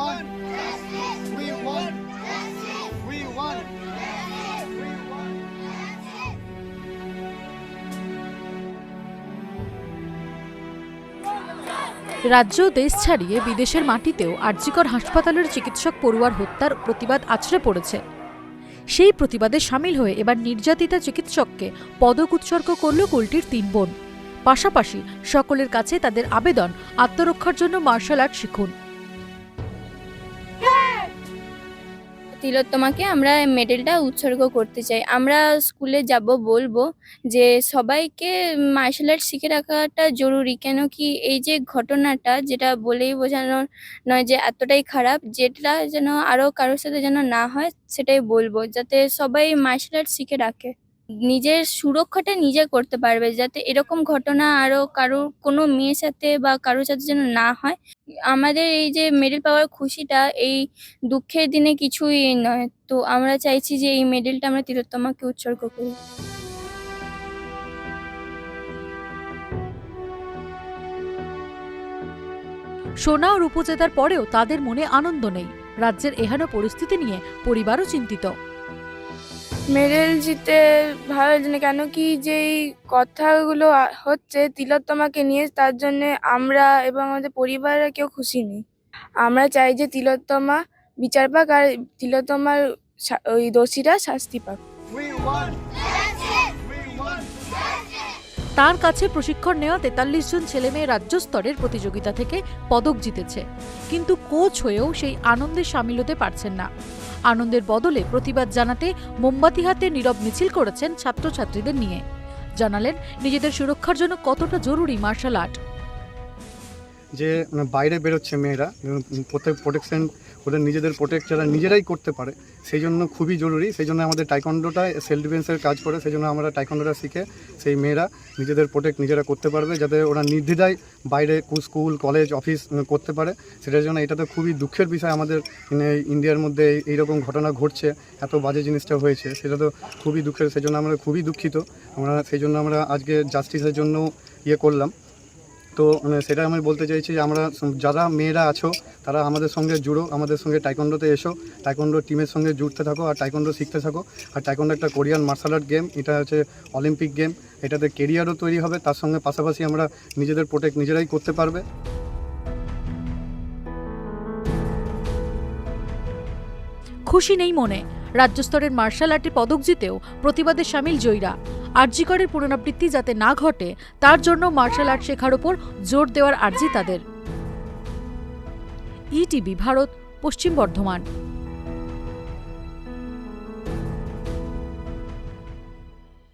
want justice. We want justice. We want রাজ্য দেশ ছাড়িয়ে বিদেশের মাটিতেও আর্যিকর হাসপাতালের চিকিৎসক পড়ুয়ার হত্যার প্রতিবাদ আছড়ে পড়েছে সেই প্রতিবাদে সামিল হয়ে এবার নির্যাতিতা চিকিৎসককে পদক উৎসর্গ করল কুলটির তিন বোন পাশাপাশি সকলের কাছে তাদের আবেদন, আত্মরক্ষার জন্য মার্শাল আর্ট শিখুন তিলোত্তমাকে আমরা মেডেলটা উৎসর্গ করতে চাই। আমরা স্কুলে যাব বলব যে সবাইকে মার্শাল আর্ট শিখে রাখাটা জরুরি। কেন কি এই যে ঘটনাটা যেটা বলেই বোঝানো নয় যে এতটাই খারাপ, যেটা যেন আরও কারোর সাথে যেন না হয় সেটাই বলব। যাতে সবাই মার্শাল আর্ট শিখে রাখে। নিজের সুরক্ষাটা নিজে করতে পারবে, যাতে এরকম ঘটনা আরও কারোর কোনো মেয়ের সাথে বা কারোর সাথে যেন না হয়। আমাদের এই যে মেডেল পাওয়ার খুশিটা, এই দুঃখের দিনে কিছুই নয়। তো আমরা চাইছি যে এই মেডেলটা আমরা তিলোত্তমাকে উৎসর্গ করি। সোনা ও রূপজেতার পরেও তাদের মনে আনন্দ নেই। রাজ্যের এহেন পরিস্থিতি নিয়ে পরিবারও চিন্তিত। মেডেল জিতে ভালো জন্য কেন কি যেই কথাগুলো হচ্ছে তিলোত্তমাকে নিয়ে তার জন্য আমরা এবং আমাদের পরিবারের কেউ খুশি নেই। আমরা চাই যে তিলোত্তমা বিচার পাক আর তিলোত্তমার ওই দোষীরা শাস্তি পাক। তার কাছে প্রশিক্ষণ নেওয়া তেতাল্লিশ জন ছেলেমেয়ে রাজ্য স্তরের প্রতিযোগিতা থেকে পদক জিতেছে। কিন্তু কোচ হয়েও সেই আনন্দে সামিল হতে পারছেন না। আনন্দের বদলে প্রতিবাদ জানাতে মোমবাতি হাতে নীরব মিছিল করেছেন ছাত্রছাত্রীদের নিয়ে। জানালেন, নিজেদের সুরক্ষার জন্য কতটা জরুরি মার্শাল আর্ট। যে মানে বাইরে বেরোচ্ছে মেয়েরা প্রত্যেক প্রোটেকশন ওদের নিজেদের প্রোটেক্ট যারা নিজেরাই করতে পারে সেই জন্য খুবই জরুরি সেই জন্য আমাদের টাইকন্ডোটা সেলফ ডিফেন্সের কাজ করে সেই জন্য আমরা টাইকন্ডোটা শিখে সেই মেয়েরা নিজেদের প্রোটেক্ট নিজেরা করতে পারবে যাতে ওরা নির্দ্বিধায় বাইরে স্কুল কলেজ অফিস করতে পারে। সেটার জন্য এটা তো খুবই দুঃখের বিষয় আমাদের মানে, ইন্ডিয়ার মধ্যে এই- এইরকম ঘটনা ঘটছে এত বাজে জিনিসটা হয়েছে সেটা তো খুবই দুঃখের সেই জন্য আমরা খুবই দুঃখিত। আমরা সেই জন্য আমরা আজকে জাস্টিসের জন্য ইয়ে করলাম। তো মানে সেটা আমি বলতে চাইছি যে আমরা যারা মেয়েরা আছো, তারা আমাদের সঙ্গে জুড়ো, আমাদের সঙ্গে টাইকন্ডোতে এসো। টাইকন্ডো টিমের সঙ্গে জুড়তে থাকো আর টাইকন্ডো শিখতে থাকো। আর টাইকন্ডো একটা কোরিয়ান মার্শাল আর্ট গেম এটা হচ্ছে অলিম্পিক গেম এটাতে কেরিয়ারও তৈরি হবে, তার সঙ্গে পাশাপাশি আমরা নিজেদের প্রোটেক্ট নিজেরাই করতে পারবে। খুশি নেই মনে। রাজ্যস্তরের মার্শাল আর্টে পদক জিতেও প্রতিবাদে সামিল জয়ীরা। আরজিকরের পুনরাবৃত্তি যাতে না ঘটে, তার জন্য মার্শাল আর্ট শেখার উপর জোর দেওয়ার আর্জি তাদের। ইটিভি ভারত, পশ্চিম বর্ধমান।